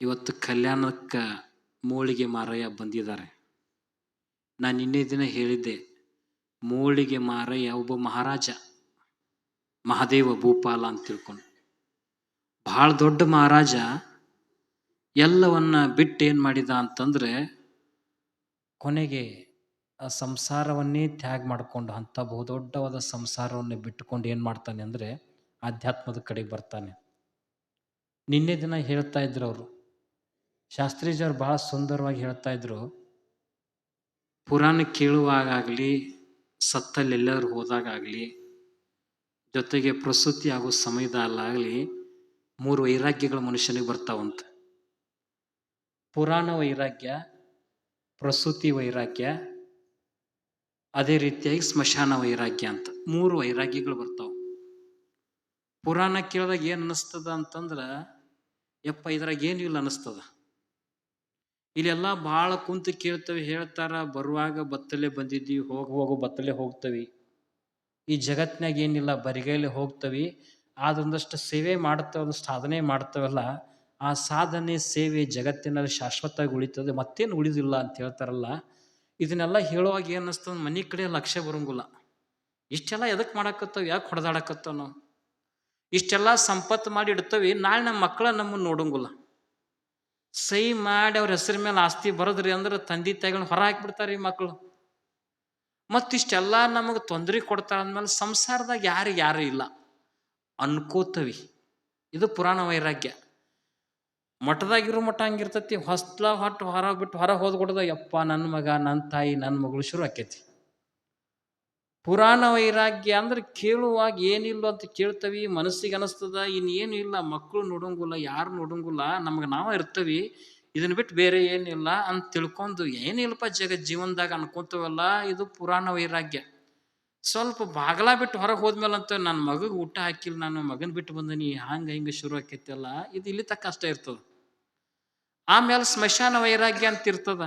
ಇವತ್ತು ಕಲ್ಯಾಣಕ್ಕೆ ಮೂಳಿಗೆ ಮಾರಯ್ಯ ಬಂದಿದ್ದಾರೆ. ನಾನು ನಿನ್ನೆ ದಿನ ಹೇಳಿದ್ದೆ, ಮೂಳಿಗೆ ಮಾರಯ್ಯ ಒಬ್ಬ ಮಹಾರಾಜ, ಮಹಾದೇವ ಭೂಪಾಲ ಅಂತ ತಿಳ್ಕೊಂಡು. ಭಾಳ ದೊಡ್ಡ ಮಹಾರಾಜ, ಎಲ್ಲವನ್ನ ಬಿಟ್ಟು ಏನು ಮಾಡಿದ ಅಂತಂದ್ರೆ, ಕೊನೆಗೆ ಆ ಸಂಸಾರವನ್ನೇ ತ್ಯಾಗ ಮಾಡಿಕೊಂಡು ಅಂಥ ಬಹುದೊಡ್ಡವಾದ ಸಂಸಾರವನ್ನೇ ಬಿಟ್ಟುಕೊಂಡು ಏನು ಮಾಡ್ತಾನೆ ಅಂದರೆ, ಆಧ್ಯಾತ್ಮದ ಕಡೆಗೆ ಬರ್ತಾನೆ. ನಿನ್ನೆ ದಿನ ಹೇಳ್ತಾ ಇದ್ರು ಅವರು ಶಾಸ್ತ್ರೀಜಿಯವ್ರು ಭಾಳ ಸುಂದರವಾಗಿ ಹೇಳ್ತಾ ಇದ್ರು ಪುರಾಣ ಕೇಳುವಾಗಲಿ ಸತ್ತಲ್ಲಿ ಎಲ್ಲರೂ ಹೋದಾಗಲಿ ಜೊತೆಗೆ ಪ್ರಸೂತಿ ಆಗೋ ಸಮಯದಲ್ಲಾಗಲಿ ಮೂರು ವೈರಾಗ್ಯಗಳು ಮನುಷ್ಯನಿಗೆ ಬರ್ತಾವಂತ ಪುರಾಣ ವೈರಾಗ್ಯ, ಪ್ರಸೂತಿ ವೈರಾಗ್ಯ, ಅದೇ ರೀತಿಯಾಗಿ ಸ್ಮಶಾನ ವೈರಾಗ್ಯ ಅಂತ ಮೂರು ವೈರಾಗ್ಯಗಳು ಬರ್ತಾವ. ಪುರಾಣ ಕೇಳಿದಾಗ ಏನು ಅನ್ನಿಸ್ತದ ಅಂತಂದ್ರೆ, ಯಪ್ಪ ಇದ್ರಾಗ ಏನು ಇಲ್ಲ ಅನ್ನಿಸ್ತದ ಇಲ್ಲೆಲ್ಲ ಭಾಳ ಕುಂತು ಕೇಳ್ತವೆ, ಹೇಳ್ತಾರ, ಬರುವಾಗ ಬತ್ತಲೆ ಹೋಗ್ ಹೋಗು ಬತ್ತಲೆ ಹೋಗ್ತವಿ. ಈ ಜಗತ್ನಾಗ ಏನಿಲ್ಲ, ಬರಿಗೈಲಿ ಹೋಗ್ತವಿ. ಆದೊಂದಷ್ಟು ಸೇವೆ ಮಾಡ್ತೇವೆ ಸಾಧನೆ ಮಾಡ್ತೇವಲ್ಲ, ಆ ಸಾಧನೆ, ಸೇವೆ ಜಗತ್ತಿನಲ್ಲಿ ಶಾಶ್ವತವಾಗಿ ಉಳಿತದೆ, ಮತ್ತೇನು ಉಳಿದಿಲ್ಲ ಅಂತ ಹೇಳ್ತಾರಲ್ಲ, ಇದನ್ನೆಲ್ಲ ಹೇಳುವಾಗ ಏನು ಅನಿಸ್ತದ ಮನೆ ಕಡೆ ಲಕ್ಷ್ಯ ಬರಂಗಿಲ್ಲ. ಇಷ್ಟೆಲ್ಲ ಎದಕ್ಕೆ ಮಾಡಾಕತ್ತವ, ಯಾಕೆ ಹೊಡೆದಾಡಕತ್ತವ ನಾವು? ಇಷ್ಟೆಲ್ಲ ಸಂಪತ್ತು ಮಾಡಿ ಇಡ್ತವಿ, ನಾಳೆ ನಮ್ಮ ಮಕ್ಕಳ ನಮ್ಮನ್ನು ನೋಡಂಗಿಲ್ಲ. ಸಹಿ ಮಾಡಿ ಅವ್ರ ಹೆಸರ ಮೇಲೆ ಆಸ್ತಿ ಬರೋದ್ರಿ ಅಂದ್ರೆ ತಂದೆ ತಾಯಿಗಳನ್ನ ಹೊರ ಹಾಕಿಬಿಡ್ತಾರೆ ಈ ಮಕ್ಕಳು ಮತ್ತಿಷ್ಟೆಲ್ಲ ನಮಗೆ ತೊಂದರೆ ಕೊಡ್ತಾರ ಅಂದಮೇಲೆ ಸಂಸಾರದಾಗ ಯಾರು ಯಾರು ಇಲ್ಲ. ಅನ್ಕೋತವಿ. ಇದು ಪುರಾಣ ವೈರಾಗ್ಯ. ಮಠದಾಗಿರೋ ಮಠ ಹಂಗಿರ್ತತಿ. ಹೊಸ್ಲ ಹೊಟ್ಟು ಹೊರ ಬಿಟ್ಟು ಹೊರ ಹೋದ್ಕೊಡ್ದ, ಯಪ್ಪ ನನ್ನ ಮಗ, ನನ್ನ ತಾಯಿ, ನನ್ನ ಮಗಳು ಶುರು ಆಕೈತಿ. ಪುರಾಣ ವೈರಾಗ್ಯ ಅಂದ್ರೆ ಕೇಳುವಾಗ ಏನಿಲ್ಲ ಅಂತ ಕೇಳ್ತವಿ, ಮನಸ್ಸಿಗೆ ಅನಿಸ್ತದ ಇನ್ನೇನು ಇಲ್ಲ ಮಕ್ಕಳು ನೋಡಂಗಿಲ್ಲ, ಯಾರು ನೋಡಂಗಿಲ್ಲ, ನಮ್ಗೆ ನಾವು ಇರ್ತವಿ ಇದನ್ನ ಬಿಟ್ಟು ಬೇರೆ ಏನಿಲ್ಲ ಅಂತ ತಿಳ್ಕೊಂಡು ಏನಿಲ್ಲಪ್ಪ ಜಗ ಜೀವನದಾಗ ಅನ್ಕೊಂತವಲ್ಲ, ಇದು ಪುರಾಣ ವೈರಾಗ್ಯ. ಸ್ವಲ್ಪ ಬಾಗಲ ಬಿಟ್ಟು ಹೊರಗೆ ಹೋದ್ಮೇಲೆ ಅಂತ ನನ್ನ ಮಗಗೆ ಊಟ ಹಾಕಿಲ್ಲ, ನಾನು ಮಗನ ಬಿಟ್ಟು ಬಂದನಿ, ಹಂಗೆ ಹಿಂಗೆ ಶುರು ಆಕೈತಲ್ಲ, ಇದು ಇಲ್ಲಿ ತಕ್ಕ ಅಷ್ಟೇ ಇರ್ತದ. ಆಮೇಲೆ ಸ್ಮಶಾನ ವೈರಾಗ್ಯ ಅಂತ ಇರ್ತದ.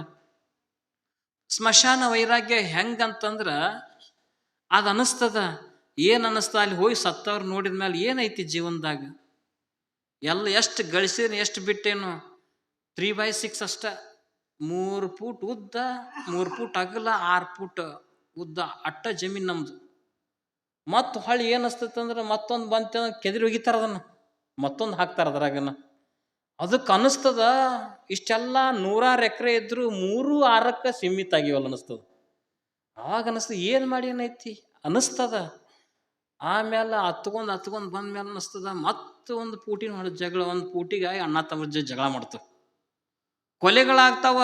ಸ್ಮಶಾನ ವೈರಾಗ್ಯ ಹೆಂಗಂತಂದ್ರ ಅದು ಅನಿಸ್ತದ? ಏನು ಅನ್ನಿಸ್ತದ ಅಲ್ಲಿ ಹೋಗಿ ಸತ್ತವ್ರು ನೋಡಿದ ಮೇಲೆ ಏನೈತಿ ಜೀವನದಾಗ? ಎಲ್ಲ ಎಷ್ಟು ಗಳಿಸಿದ್ರೆ ಎಷ್ಟು ಬಿಟ್ಟೇನು? ತ್ರೀ ಬೈ ಸಿಕ್ಸ್ ಅಷ್ಟ. ಮೂರು ಫೂಟ್ ಉದ್ದ, ಮೂರು ಫೂಟ್ ಅಗಲ, ಆರು ಫೂಟ್ ಉದ್ದ. ಅಟ್ಟ ಜಮೀನು ನಮ್ದು. ಮತ್ತು ಹೊಳ್ಳಿ ಏನು ಅಂದ್ರೆ ಮತ್ತೊಂದು ಬಂತ ಕೆದರಿ ಒಗಿತಾರ ಅದನ್ನು. ಮತ್ತೊಂದು ಹಾಕ್ತಾರ ಅದ್ರಾಗನ. ಅದಕ್ಕೆ ಅನಿಸ್ತದ? ಇಷ್ಟೆಲ್ಲ ನೂರಾರು ಎಕರೆ ಇದ್ದರೂ ಮೂರು ಆರಕ್ಕೆ ಸೀಮಿತ ಆಗಿವಲ್ಲ ಅನಿಸ್ತದ. ಆವಾಗ ಅನಿಸ್ತು, ಏನು ಮಾಡಿ ಏನೈತಿ ಅನಿಸ್ತದ. ಆಮೇಲೆ ಹತ್ಕೊಂಡು ಹತ್ಕೊಂಡು ಬಂದ ಮೇಲೆ ಅನಿಸ್ತದ. ಮತ್ತೆ ಒಂದು ಪೂಟಿನ ಹೊಡೆದ ಜಗಳ, ಒಂದು ಪೂಟಿಗೆ ಅಣ್ಣ ತಮ್ಮ ಜಗಳ ಮಾಡ್ತು ಕೊಲೆಗಳಾಗ್ತಾವ.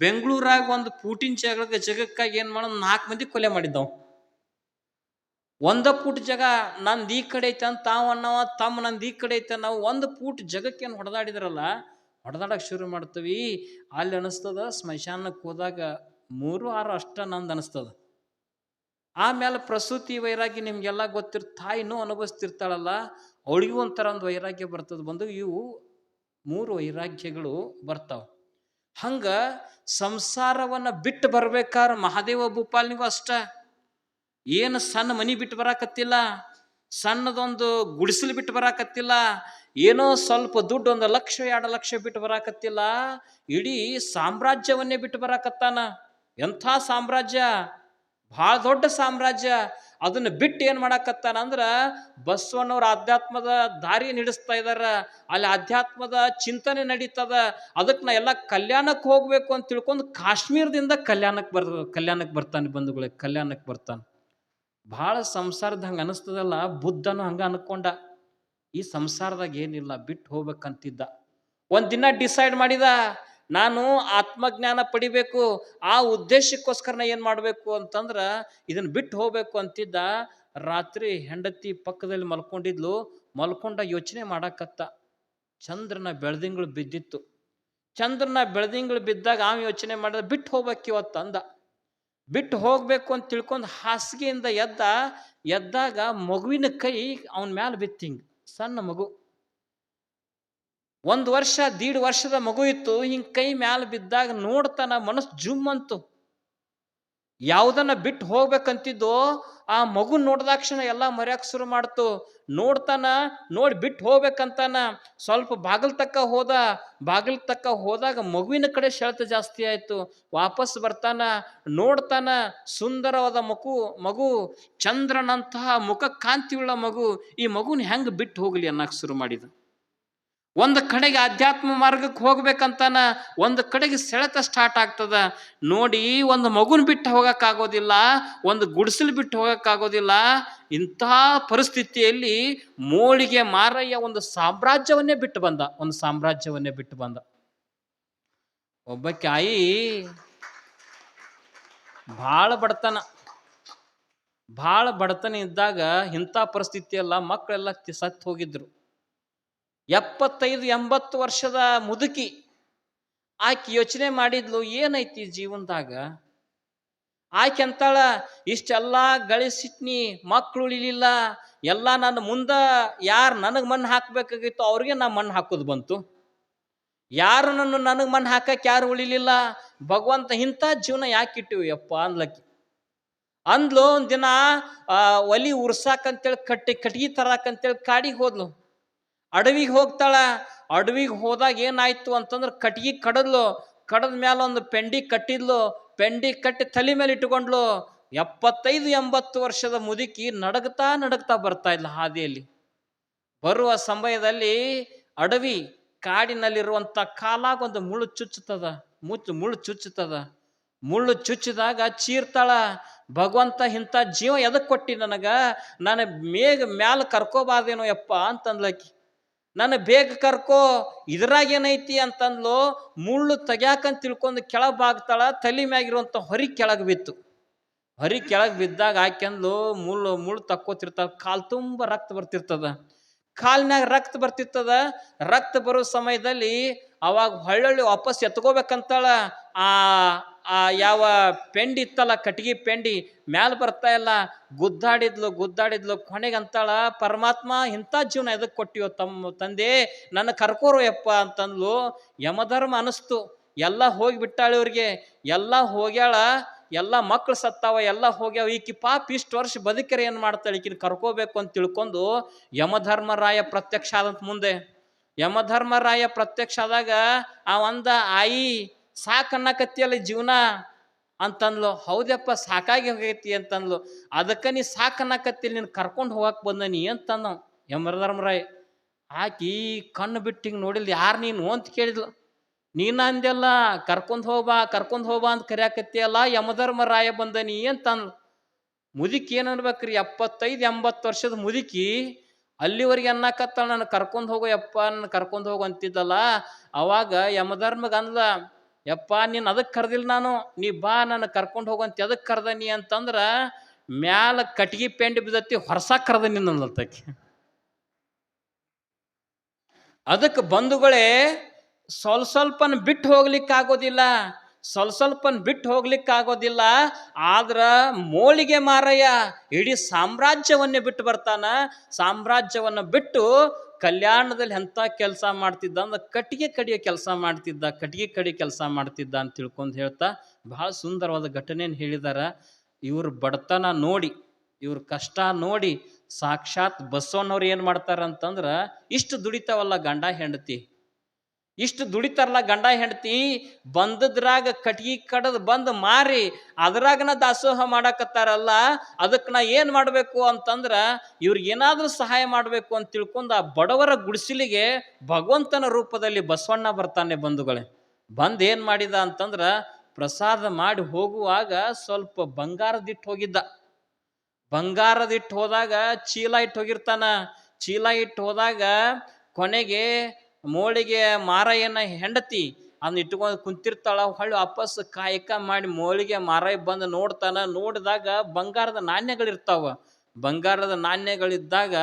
ಬೆಂಗಳೂರಾಗ ಒಂದು ಪೂಟಿನ ಜಗಳಕ್ಕೆ ಜಗಕ್ಕಾಗಿ ಏನು ಮಾಡೋದು ನಾಲ್ಕು ಮಂದಿ ಕೊಲೆ ಮಾಡಿದ್ದವು. ಒಂದ ಪೂಟ್ ಜಗ ನಂದು ಈ ಕಡೆ ಐತೆ ಅಂತ ತಾವು ಅನ್ನವ ತಮ್ಮ ನಂದು ಈ ಕಡೆ ಐತೆ ನಾವು ಒಂದು ಪೂಟ್ ಜಗಕ್ಕೆ ಏನು ಹೊಡೆದಾಡಿದ್ರಲ್ಲ ಹೊಡೆದಾಡಕ್ಕೆ ಶುರು ಮಾಡ್ತೀವಿ. ಅಲ್ಲಿ ಅನಿಸ್ತದ ಸ್ಮಶಾನಕ್ಕೆ ಹೋದಾಗ ಮೂರು ಆರು ಅಷ್ಟ ನಂದು ಅನಿಸ್ತದ. ಆಮೇಲೆ ಪ್ರಸೂತಿ ವೈರಾಗ್ಯ ನಿಮಗೆಲ್ಲ ಗೊತ್ತಿರ್ ತಾಯಿನೂ ಅನುಭವಿಸ್ತಿರ್ತಾಳಲ್ಲ, ಅವಳಿಗೂ ಒಂಥರ ಒಂದು ವೈರಾಗ್ಯ ಬರ್ತದೆ. ಬಂದು ಇವು ಮೂರು ವೈರಾಗ್ಯಗಳು ಬರ್ತಾವ. ಹಂಗ ಸಂಸಾರವನ್ನ ಬಿಟ್ಟು ಬರ್ಬೇಕಾದ್ರೆ ಮಹಾದೇವ ಭೂಪಾಲ್ನಿಗೂ ಅಷ್ಟ. ಏನು ಸಣ್ಣ ಮನಿ ಬಿಟ್ಟು ಬರಾಕತ್ತಿಲ್ಲ, ಸಣ್ಣದೊಂದು ಗುಡಿಸಲು ಬಿಟ್ಟು ಬರಾಕತ್ತಿಲ್ಲ, ಏನೋ ಸ್ವಲ್ಪ ದುಡ್ಡು ಒಂದು ಲಕ್ಷ, ಎರಡು ಲಕ್ಷ ಬಿಟ್ಟು ಬರಾಕತ್ತಿಲ್ಲ, ಇಡೀ ಸಾಮ್ರಾಜ್ಯವನ್ನೇ ಬಿಟ್ಟು ಬರಾಕತ್ತಾನ. ಎಂಥ ಸಾಮ್ರಾಜ್ಯ? ಭಾಳ ದೊಡ್ಡ ಸಾಮ್ರಾಜ್ಯ. ಅದನ್ನ ಬಿಟ್ಟು ಏನು ಮಾಡಾಕತ್ತಾನ ಅಂದ್ರ ಬಸವಣ್ಣವ್ರ ಆಧ್ಯಾತ್ಮದ ದಾರಿ ನಡೆಸ್ತಾ ಇದಾರ. ಅಲ್ಲಿ ಆಧ್ಯಾತ್ಮದ ಚಿಂತನೆ ನಡೀತದ. ಅದಕ್ಕೆ ನಾ ಎಲ್ಲ ಕಲ್ಯಾಣಕ್ಕೆ ಹೋಗ್ಬೇಕು ಅಂತ ತಿಳ್ಕೊಂಡು ಕಾಶ್ಮೀರದಿಂದ ಕಲ್ಯಾಣಕ್ಕೆ ಬರ್ ಕಲ್ಯಾಣಕ್ಕೆ ಬರ್ತಾನೆ ಬಂಧುಗಳಿಗೆ ಕಲ್ಯಾಣಕ್ಕೆ ಬರ್ತಾನೆ. ಭಾಳ ಸಂಸಾರದ ಹಂಗೆ ಅನಿಸ್ತದಲ್ಲ, ಬುದ್ಧನು ಹಂಗೆ ಅನ್ಕೊಂಡ. ಈ ಸಂಸಾರದಾಗ ಏನಿಲ್ಲ, ಬಿಟ್ಟು ಹೋಗ್ಬೇಕಂತಿದ್ದ. ಒಂದು ದಿನ ಡಿಸೈಡ್ ಮಾಡಿದ ನಾನು ಆತ್ಮಜ್ಞಾನ ಪಡಿಬೇಕು, ಆ ಉದ್ದೇಶಕ್ಕೋಸ್ಕರ ನಾ ಏನು ಮಾಡಬೇಕು ಅಂತಂದ್ರೆ ಇದನ್ನು ಬಿಟ್ಟು ಹೋಗ್ಬೇಕು ಅಂತಿದ್ದ ರಾತ್ರಿ ಹೆಂಡತಿ ಪಕ್ಕದಲ್ಲಿ ಮಲ್ಕೊಂಡಿದ್ಲು, ಮಲ್ಕೊಂಡ ಯೋಚನೆ ಮಾಡಾಕತ್ತ. ಚಂದ್ರನ ಬೆಳ್ದಿಂಗಳು ಬಿದ್ದಿತ್ತು. ಚಂದ್ರನ ಬೆಳ್ದಿಂಗಳು ಬಿದ್ದಾಗ ಆ ಯೋಚನೆ ಮಾಡಿದ, ಬಿಟ್ಟು ಹೋಗ್ಬೇಕು ಅಂದ. ಬಿಟ್ಟು ಹೋಗ್ಬೇಕು ಅಂತ ತಿಳ್ಕೊಂಡು ಹಾಸಿಗೆಯಿಂದ ಎದ್ದ, ಎದ್ದಾಗ ಮಗುವಿನ ಕೈ ಅವನ ಮ್ಯಾಲ ಬಿತ್ತಿಂಗ್, ಸಣ್ಣ ಮಗು. ಒಂದು ವರ್ಷ, ದೀಡ್ ವರ್ಷದ ಮಗು ಇತ್ತು, ಹಿಂಗೆ ಕೈ ಮ್ಯಾಲ ಬಿದ್ದಾಗ ನೋಡ್ತಾನ ಮನಸ್ಸು ಜುಮ್ ಅಂತು. ಯಾವುದನ್ನ ಬಿಟ್ಟು ಹೋಗ್ಬೇಕಂತಿದ್ದೋ, ಆ ಮಗು ನೋಡ್ದಾಕ್ಷಣ ಎಲ್ಲ ಮರ್ಯಾಕ್ ಶುರು ಮಾಡ್ತು. ನೋಡ್ತಾನ, ನೋಡಿ ಬಿಟ್ಟು ಹೋಗ್ಬೇಕಂತಾನ, ಸ್ವಲ್ಪ ಬಾಗಿಲ್ ತಕ್ಕ ಹೋದ. ಬಾಗಿಲ್ ತಕ್ಕ ಹೋದಾಗ ಮಗುವಿನ ಕಡೆ ಸೆಳೆತ ಜಾಸ್ತಿ ಆಯ್ತು. ವಾಪಸ್ ಬರ್ತಾನ, ನೋಡ್ತಾನ, ಸುಂದರವಾದ ಮಗು ಮಗು, ಚಂದ್ರನಂತಹ ಮುಖ ಕಾಂತಿಯುಳ್ಳ ಮಗು. ಈ ಮಗುನ ಹೆಂಗ್ ಬಿಟ್ಟು ಹೋಗ್ಲಿ ಅನ್ನಕ್ ಶುರು ಮಾಡಿದ. ಒಂದು ಕಡೆಗೆ ಆಧ್ಯಾತ್ಮ ಮಾರ್ಗಕ್ಕೆ ಹೋಗ್ಬೇಕಂತಾನ ಒಂದು ಕಡೆಗೆ ಸೆಳೆತ ಸ್ಟಾರ್ಟ್ ಆಗ್ತದ. ನೋಡಿ, ಒಂದು ಮಗುನ ಬಿಟ್ಟು ಹೋಗೋಕ್ಕಾಗೋದಿಲ್ಲ, ಒಂದು ಗುಡಿಸಲು ಬಿಟ್ಟು ಹೋಗೋಕ್ಕಾಗೋದಿಲ್ಲ. ಇಂಥ ಪರಿಸ್ಥಿತಿಯಲ್ಲಿ ಮೋಳಿಗೆ ಮಾರಯ್ಯ ಒಂದು ಸಾಮ್ರಾಜ್ಯವನ್ನೇ ಬಿಟ್ಟು ಬಂದ, ಒಂದು ಸಾಮ್ರಾಜ್ಯವನ್ನೇ ಬಿಟ್ಟು ಬಂದ. ಒಬ್ಬಕ್ಕೆ ಆಯಿ ಭಾಳ ಬಡತನ. ಭಾಳ ಬಡತನ ಇದ್ದಾಗ ಇಂಥ ಪರಿಸ್ಥಿತಿಯೆಲ್ಲ ಮಕ್ಕಳೆಲ್ಲ ಸತ್ತು ಹೋಗಿದ್ರು. ಎಪ್ಪತ್ತೈದು, ಎಂಬತ್ತು ವರ್ಷದ ಮುದುಕಿ ಆಕೆ ಯೋಚನೆ ಮಾಡಿದ್ಲು, ಏನೈತಿ ಜೀವನದಾಗ? ಆಕೆ ಅಂತಾಳ, ಇಷ್ಟೆಲ್ಲ ಗಳಿಸಿಟ್ನಿ ಮಕ್ಕಳು ಉಳಿಲಿಲ್ಲ, ಎಲ್ಲ ನನ್ನ ಮುಂದ ಯಾರು ನನಗೆ ಮಣ್ಣು ಹಾಕ್ಬೇಕಾಗಿತ್ತು, ಅವ್ರಿಗೆ ನಾ ಮಣ್ಣು ಹಾಕೋದು ಬಂತು. ಯಾರು ನನ್ನ ನನಗೆ ಮಣ್ಣು ಹಾಕಕ್ಕೆ ಯಾರು ಉಳಿಲಿಲ್ಲ, ಭಗವಂತ ಇಂಥ ಜೀವನ ಯಾಕೆ ಇಟ್ಟಿವಿ? ಯಪ್ಪ ಅಂದ್ಲಕ್ಕಿ. ಅಂದ್ಲು ಒಂದಿನ ಒಲಿ ಉರ್ಸಾಕಂತೇಳಿ ಕಟ್ಟಿ ಕಟ್ಗಿ ತರಾಕಂತೇಳಿ ಕಾಡಿಗೆ ಹೋದ್ಲು. ಅಡವಿಗೆ ಹೋಗ್ತಾಳ. ಅಡವಿಗೆ ಹೋದಾಗ ಏನಾಯ್ತು ಅಂತಂದ್ರೆ ಕಟ್ಗಿ ಕಡದ್ಲು, ಕಡದ ಮೇಲೆ ಒಂದು ಪೆಂಡಿ ಕಟ್ಟಿದ್ಲು. ಪೆಂಡಿ ಕಟ್ಟಿ ತಲೆ ಮೇಲೆ ಇಟ್ಕೊಂಡ್ಲು ಎಪ್ಪತ್ತೈದು, ಎಂಬತ್ತು ವರ್ಷದ ಮುದುಕಿ ನಡಗ್ತಾ ನಡಗ್ತಾ ಬರ್ತಾ ಇದ್ಲ ಹಾದಿಯಲ್ಲಿ. ಬರುವ ಸಮಯದಲ್ಲಿ ಅಡವಿ ಕಾಡಿನಲ್ಲಿರುವಂಥ ಕಾಲಾಗ ಒಂದು ಮುಳ್ಳು ಚುಚ್ಚುತ್ತದ, ಮುಚ್ಚು, ಮುಳ್ಳು ಚುಚ್ಚುತ್ತದ. ಮುಳ್ಳು ಚುಚ್ಚಿದಾಗ ಚೀರ್ತಾಳ, ಭಗವಂತ, ಇಂಥ ಜೀವ ಎದಕ್ಕೆ ಕೊಟ್ಟಿ ನನಗ? ನಾನು ಮೇಗ ಮ್ಯಾಲ ಕರ್ಕೋಬಾರ್ದೇನೋ ಯಪ್ಪ ಅಂತಂದ್ಲಕ್ಕಿ ನನ್ನ ಬೇಗ ಕರ್ಕೋ, ಇದ್ರಾಗ ಏನೈತಿ ಅಂತಂದ್ಲು, ಮುಳ್ಳು ತೆಗ್ಯಾಕಂತ ತಿಳ್ಕೊಂಡು ಕೆಳಗೆ ಬಾಗ್ತಾಳ, ತಲೆ ಮ್ಯಾಗಿರುವಂಥ ಹೊರಿ ಕೆಳಗೆ ಬಿತ್ತು. ಹೊರಿ ಕೆಳಗೆ ಬಿದ್ದಾಗ ಹಾಕ್ಯಂದ್ಲು ಮುಳ್ಳು ಮುಳ್ಳು ತಕ್ಕೋತಿರ್ತಾಳ, ಕಾಲು ತುಂಬ ರಕ್ತ ಬರ್ತಿರ್ತದ. ಕಾಲಿನಾಗ ರಕ್ತ ಬರ್ತಿರ್ತದ, ರಕ್ತ ಬರೋ ಸಮಯದಲ್ಲಿ ಅವಾಗ ಹೊಳ್ಳೊಳ್ಳಿ ವಾಪಸ್ ಎತ್ಕೋಬೇಕಂತಾಳ ಆ ಆ ಯಾವ ಪೆಂಡಿತ್ತಲ್ಲ ಕಟ್ಗಿ ಪೆಂಡಿ ಮ್ಯಾಲ ಬರ್ತಾ ಇಲ್ಲ, ಗುದ್ದಾಡಿದ್ಲು ಗುದ್ದಾಡಿದ್ಲು, ಕೊನೆಗೆ ಅಂತಾಳ, ಪರಮಾತ್ಮ ಇಂಥ ಜೀವನ ಎದಕ್ಕೆ ಕೊಟ್ಟಿಯೋ ತಮ್ಮ ತಂದೆ, ನನ್ನ ಕರ್ಕೋರು ಯಪ್ಪ ಅಂತಂದ್ಲು. ಯಮಧರ್ಮ ಅನಿಸ್ತು. ಎಲ್ಲ ಹೋಗಿಬಿಟ್ಟಾಳ ಇವ್ರಿಗೆ. ಎಲ್ಲ ಹೋಗ್ಯಾಳ, ಎಲ್ಲ ಮಕ್ಳು ಸತ್ತಾವ, ಎಲ್ಲ ಹೋಗ್ಯಾವ. ಈಕಿ ಪಾಪ ಇಷ್ಟು ವರ್ಷ ಬದುಕರೆ ಏನು ಮಾಡ್ತಾಳೆ? ಈಕಿನ ಕರ್ಕೋಬೇಕು ಅಂತ ತಿಳ್ಕೊಂಡು ಯಮಧರ್ಮರಾಯ ಪ್ರತ್ಯಕ್ಷ ಆದಂತ ಮುಂದೆ. ಯಮಧರ್ಮರಾಯ ಪ್ರತ್ಯಕ್ಷ ಆದಾಗ ಆ ಒಂದ ಆಯಿ ಸಾಕನ್ನಕತ್ತಿಯಲ್ಲ ಜೀವನ ಅಂತಂದ್ಲು. ಹೌದಪ್ಪ, ಸಾಕಾಗಿ ಹೋಗೈತಿ ಅಂತಂದ್ಲು. ಅದಕ್ಕೆ ನೀ ಸಾಕನ್ನಕತ್ತಿ ನೀನು ಕರ್ಕೊಂಡು ಹೋಗಕ್ಕೆ ಬಂದನಿ ಅಂತಂದ ಯಮರಧರ್ಮರಾಯ್ ಆಕಿ ಕಣ್ಣು ಬಿಟ್ಟು ಹಿಂಗೆ ಯಾರು ನೀನು ಅಂತ ಕೇಳಿದ್ಲು. ನೀನು ಅಂದೆಲ್ಲ ಕರ್ಕೊಂಡು ಹೋಗ್ಬಾ ಕರ್ಕೊಂಡು ಹೋಗ್ಬಾ ಅಂತ ಕರ್ಯಾಕತ್ತಿಯಲ್ಲ, ಯಮಧರ್ಮರಾಯ ಬಂದನಿ ಅಂತಂದ್ಲು. ಮುದುಕಿ ಏನು ಅನ್ಬೇಕ್ರಿ, ಎಪ್ಪತ್ತೈದು, ಎಂಬತ್ತು ವರ್ಷದ ಮುದುಕಿ ಅಲ್ಲಿವರೆಗೆ ಅನ್ನಕತ್ತ ನಾನು ಕರ್ಕೊಂಡು ಹೋಗೋ, ಯಪ್ಪ ನನ್ನ ಕರ್ಕೊಂಡು ಹೋಗು ಅಂತಿದ್ದಲ್ಲ. ಅವಾಗ ಯಮಧರ್ಮಗ ಅಂದ್ಲ ಯಪ್ಪ, ನೀನು ಅದಕ್ಕೆ ಕರೆದಿಲ್ಲ ನಾನು? ನೀ ಬಾ, ನನ್ನ ಕರ್ಕೊಂಡು ಹೋಗಂತ ಎದಕ್ಕೆ ಕರ್ದ ನೀ ಅಂತಂದ್ರೆ ಮ್ಯಾಲ ಕಟ್ಗಿ ಪೆಂಡಿ ಬಿದ್ದತಿ, ಹೊರಸ ಕರೆದ ನಿನ್ನ ಅಂದಲ್ತಕ್ಕೆ ಅದಕ್ಕೆ ಬಂಧುಗಳೇ ಸ್ವಲ್ಪ ಸ್ವಲ್ಪನ ಬಿಟ್ಟು ಹೋಗ್ಲಿಕ್ಕೆ ಆಗೋದಿಲ್ಲ ಸ್ವಲ್ಪ ಸ್ವಲ್ಪನ ಬಿಟ್ಟು ಹೋಗ್ಲಿಕ್ಕೆ ಆಗೋದಿಲ್ಲ ಆದ್ರ ಮೋಳಿಗೆ ಮಾರಯ್ಯ ಇಡೀ ಸಾಮ್ರಾಜ್ಯವನ್ನೇ ಬಿಟ್ಟು ಬರ್ತಾನ, ಸಾಮ್ರಾಜ್ಯವನ್ನು ಬಿಟ್ಟು ಕಲ್ಯಾಣದಲ್ಲಿ ಎಂಥ ಕೆಲಸ ಮಾಡ್ತಿದ್ದ ಅಂದ್ರೆ ಕಟ್ಟಿಗೆ ಕಡಿಯ ಕೆಲಸ ಮಾಡ್ತಿದ್ದ, ಕಟ್ಟಿಗೆ ಕಡಿ ಕೆಲಸ ಮಾಡ್ತಿದ್ದ ಅಂತ ತಿಳ್ಕೊಂಡು ಹೇಳ್ತಾ ಬಹಳ ಸುಂದರವಾದ ಘಟನೆಯನ್ನು ಹೇಳಿದಾರ. ಇವ್ರ ಬಡತನ ನೋಡಿ, ಇವ್ರ ಕಷ್ಟ ನೋಡಿ ಸಾಕ್ಷಾತ್ ಬಸವನವ್ರು ಏನು ಮಾಡ್ತಾರ ಅಂತಂದ್ರೆ ಇಷ್ಟು ದುಡಿತಾವಲ್ಲ ಗಂಡ ಹೆಂಡತಿ. ಇಷ್ಟು ದುಡಿತಾರಲ್ಲ ಗಂಡ ಹೆಂಡತಿ, ಬಂದದ್ರಾಗ ಕಟ್ಗಿ ಕಡದ್ ಬಂದು ಮಾರಿ ಅದ್ರಾಗನ ದಾಸೋಹ ಮಾಡಕತ್ತಾರಲ್ಲ ಅದಕ್ಕೆ ನಾ ಏನು ಮಾಡಬೇಕು ಅಂತಂದ್ರ ಇವ್ರಿಗೆ ಏನಾದರೂ ಸಹಾಯ ಮಾಡಬೇಕು ಅಂತ ತಿಳ್ಕೊಂಡು ಆ ಬಡವರ ಗುಡಿಸಿಲಿಗೆ ಭಗವಂತನ ರೂಪದಲ್ಲಿ ಬಸವಣ್ಣ ಬರ್ತಾನೆ ಬಂಧುಗಳೇ. ಬಂದು ಏನು ಮಾಡಿದ ಅಂತಂದ್ರ ಪ್ರಸಾದ ಮಾಡಿ ಹೋಗುವಾಗ ಸ್ವಲ್ಪ ಬಂಗಾರದಿಟ್ಟು ಹೋಗಿದ್ದ. ಬಂಗಾರದಿಟ್ಟು ಹೋದಾಗ ಚೀಲ ಇಟ್ಟು ಹೋಗಿರ್ತಾನ. ಚೀಲ ಇಟ್ಟು ಹೋದಾಗ ಕೊನೆಗೆ ಮೋಳಿಗೆ, ಮಾರಯ್ಯನ ಹೆಂಡತಿ ಅದನ್ನ ಇಟ್ಕೊಂಡು ಕುಂತಿರ್ತಾಳ. ಹೊಳ್ಳಿ ವಾಪಸ್ ಕಾಯಕ ಮಾಡಿ ಮೋಳಿಗೆ, ಮಾರಯ್ಯ ಬಂದು ನೋಡ್ತಾನ. ನೋಡಿದಾಗ ಬಂಗಾರದ ನಾಣ್ಯಗಳಿರ್ತಾವ. ಬಂಗಾರದ ನಾಣ್ಯಗಳಿದ್ದಾಗ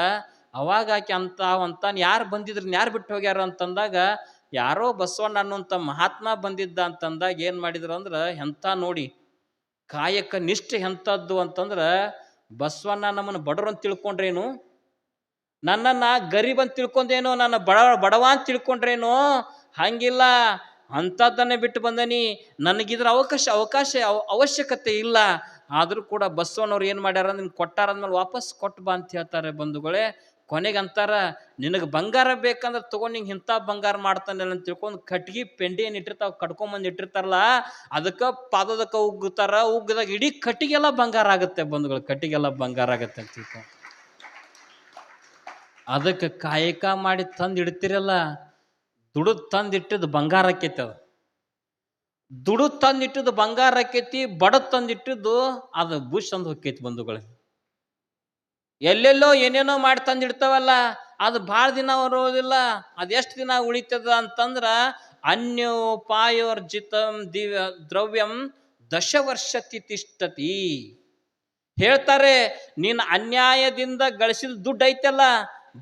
ಅವಾಗ ಆಕೆ ಅಂತ ಅಂತಾನೆ, ಯಾರು ಬಂದಿದ್ರು, ಯಾರು ಬಿಟ್ಟು ಹೋಗ್ಯಾರ? ಅಂತಂದಾಗ, ಯಾರೋ ಬಸವಣ್ಣ ಅನ್ನುವಂಥ ಮಹಾತ್ಮ ಬಂದಿದ್ದ. ಅಂತಂದಾಗ ಏನು ಮಾಡಿದ್ರು ಅಂದ್ರೆ, ಎಂಥ ನೋಡಿ, ಕಾಯಕ ನಿಷ್ಠೆ ಎಂಥದ್ದು? ಅಂತಂದ್ರೆ, ಬಸವಣ್ಣ ನಮ್ಮನ್ನು ಬಡವ್ರು ಅಂತ ತಿಳ್ಕೊಂಡ್ರೇನು? ನನ್ನನ್ನು ಗರೀಬ್ ಅಂತ ತಿಳ್ಕೊಂಡೇನೋ, ನನ್ನ ಬಡ, ಬಡವ ಅಂತ ತಿಳ್ಕೊಂಡ್ರೇನೋ, ಹಂಗಿಲ್ಲ. ಅಂಥದ್ದನ್ನೇ ಬಿಟ್ಟು ಬಂದನಿ. ನನಗಿದ್ರ ಅವಕಾಶ ಅವಕಾಶ, ಅವ- ಅವಶ್ಯಕತೆ ಇಲ್ಲ. ಆದರೂ ಕೂಡ ಬಸವನವ್ರು ಏನು ಮಾಡ್ಯಾರ ನಿನ್ ಕೊಟ್ಟಾರ ಅಂದ್ಮೇಲೆ ವಾಪಸ್ ಕೊಟ್ಟು ಬಾ ಅಂತ ಹೇಳ್ತಾರೆ ಬಂಧುಗಳೇ. ಕೊನೆಗೆ ಅಂತಾರ, ನಿನಗೆ ಬಂಗಾರ ಬೇಕಂದ್ರೆ ತಗೊಂಡು ನಿಂಗೆ ಇಂಥ ಬಂಗಾರ ಮಾಡ್ತಾನೆ ಅಂತ ತಿಳ್ಕೊಂಡು ಕಟ್ಗಿ ಪೆಂಡಿ ಏನು ಇಟ್ಟಿರ್ತಾವ ಕಟ್ಕೊಂಬಂದು ಇಟ್ಟಿರ್ತಾರಲ್ಲ, ಅದಕ್ಕೆ ಪಾದದಕ್ಕೆ ಉಗ್ಗುತ್ತಾರ ಉಗ್ಗದಾಗ ಇಡೀ ಕಟ್ಟಿಗೆಲ್ಲ ಬಂಗಾರ ಆಗುತ್ತೆ ಬಂಧುಗಳು, ಕಟ್ಟಿಗೆಲ್ಲ ಬಂಗಾರ ಆಗುತ್ತೆ ಅಂತ ತಿಳ್ಕೊಂಡು ಅದಕ್ಕೆ ಕಾಯಕ ಮಾಡಿ ತಂದು ಇಡ್ತಿರಲ್ಲ ದುಡು ತಂದು ಇಟ್ಟಿದ್ದು ಬಂಗಾರ ಆಕೈತಿ ಅದು. ದುಡಿದು ತಂದು ಇಟ್ಟಿದ್ದು ಬಂಗಾರ ಆಕೈತಿ, ಬಡದ್ ತಂದಿಟ್ಟಿದ್ದು ಅದು ಬುಷ್ ಅಂದ್ ಹೊಕ್ಕೈತಿ ಬಂಧುಗಳು. ಎಲ್ಲೆಲ್ಲೋ ಏನೇನೋ ಮಾಡಿ ತಂದಿಡ್ತಾವಲ್ಲ ಅದು ಭಾಳ ದಿನ ಬರೋದಿಲ್ಲ ಅದೆಷ್ಟು ದಿನ ಉಳಿತದ ಅಂತಂದ್ರ ಅನ್ಯೋಪಾಯೋರ್ಜಿತಂ ದಿವ್ಯ ದ್ರವ್ಯಂ ದಶವರ್ಷತಿ ತಿಷ್ಟತಿ. ಹೇಳ್ತಾರೆ, ನೀನು ಅನ್ಯಾಯದಿಂದ ಗಳಿಸಿದ ದುಡ್ಡು ಐತಲ್ಲ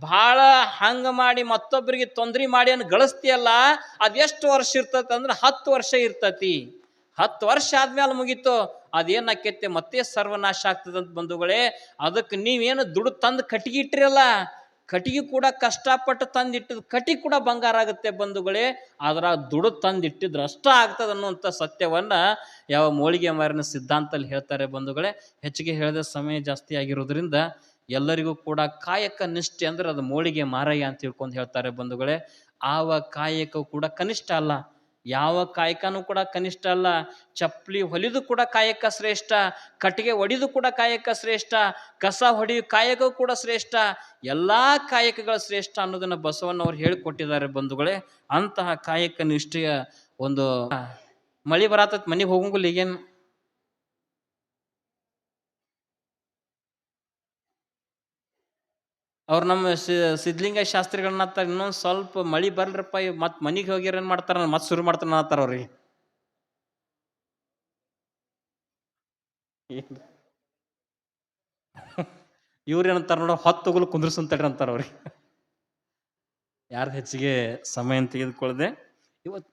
ಭಾಳ ಹಂಗ ಮಾಡಿ ಮತ್ತೊಬ್ಬರಿಗೆ ತೊಂದರೆ ಮಾಡಿ ಅನ್ ಗಳಿಸ್ತೀಯಲ್ಲ ಅದೆಷ್ಟು ವರ್ಷ ಇರ್ತತಿ ಅಂದ್ರೆ ಹತ್ತು ವರ್ಷ ಇರ್ತತಿ. ಹತ್ತು ವರ್ಷ ಆದ್ಮೇಲೆ ಮುಗೀತು ಅದೇನ್ ಆಕೈತೆ ಮತ್ತೆ ಸರ್ವನಾಶ ಆಗ್ತದಂತ ಬಂಧುಗಳೇ ಅದಕ್ಕೆ ನೀವೇನು ದುಡ್ಡು ತಂದು ಕಟ್ಟಿಗೆ ಇಟ್ಟಿರಲ್ಲ, ಕಟ್ಟಿಗೆ ಕೂಡ ಕಷ್ಟಪಟ್ಟು ತಂದಿಟ್ಟಿದ್ ಕಟ್ಟಿಗೆ ಕೂಡ ಬಂಗಾರ ಆಗುತ್ತೆ ಬಂಧುಗಳೇ, ಆದ್ರ ದುಡ್ಡು ತಂದಿಟ್ಟಿದ್ರೆ ಅಷ್ಟ ಆಗ್ತದ ಅನ್ನುವಂಥ ಸತ್ಯವನ್ನ ಯಾವ ಮೋಳಿಗೆ ಮಾರಿನ ಸಿದ್ಧಾಂತಲ್ಲಿ ಹೇಳ್ತಾರೆ ಬಂಧುಗಳೇ. ಹೆಚ್ಚಿಗೆ ಹೇಳಿದ ಸಮಯ ಜಾಸ್ತಿ ಆಗಿರೋದ್ರಿಂದ ಎಲ್ಲರಿಗೂ ಕೂಡ ಕಾಯಕ ನಿಷ್ಠೆ ಅಂದ್ರೆ ಅದು ಮೋಳಿಗೆ ಮಾರಯ್ಯ ಅಂತ ತಿಳ್ಕೊಂಡು ಹೇಳ್ತಾರೆ ಬಂಧುಗಳೇ. ಆವ ಕಾಯಕ ಕೂಡ ಕನಿಷ್ಠ ಅಲ್ಲ. ಯಾವ ಕಾಯಕನೂ ಕೂಡ ಕನಿಷ್ಠ ಅಲ್ಲ. ಚಪ್ಪಲಿ ಹೊಲಿದು ಕೂಡ ಕಾಯಕ ಶ್ರೇಷ್ಠ. ಕಟ್ಟಿಗೆ ಒಡಿದು ಕೂಡ ಕಾಯಕ ಶ್ರೇಷ್ಠ. ಕಸ ಹೊಡಿ ಕಾಯಕ ಕೂಡ ಶ್ರೇಷ್ಠ. ಎಲ್ಲಾ ಕಾಯಕಗಳ ಶ್ರೇಷ್ಠ ಅನ್ನೋದನ್ನ ಬಸವಣ್ಣವ್ರು ಹೇಳಿಕೊಟ್ಟಿದ್ದಾರೆ ಬಂಧುಗಳೇ. ಅಂತಹ ಕಾಯಕ ನಿಷ್ಠೆಯ ಒಂದು ಮಳಿ ಬರತ್ತ ಮನೆಗೆ ಹೋಗಂಗಿಲ್ಲ ಈಗೇನು ಅವ್ರು ನಮ್ಮ ಸಿದ್ಧಲಿಂಗ ಶಾಸ್ತ್ರಿಗಳನ್ನ ಇನ್ನೊಂದು ಸ್ವಲ್ಪ ಮಳಿ ಬರ್ಲ್ರಪ್ಪ ಮತ್ತೆ ಮನೆಗೆ ಹೋಗ್ಯಾರ ಏನ್ ಮಾಡ್ತಾರ ಮತ್ತೆ ಶುರು ಮಾಡ್ತಾರ ಅಂತಾರ ಅವ್ರಿಗೆ. ಇವ್ರು ಏನಂತಾರ ನೋಡ ಹೊತ್ತು ಹೋಗಲು ಕುಂದ್ರಸಂತಡ್ರಿ ಅಂತಾರ ಅವ್ರಿ ಯಾರು ಹೆಚ್ಚಿಗೆ ಸಮಯ ತೆಗೆದುಕೊಳ್ಳದೆ ಇವತ್ತು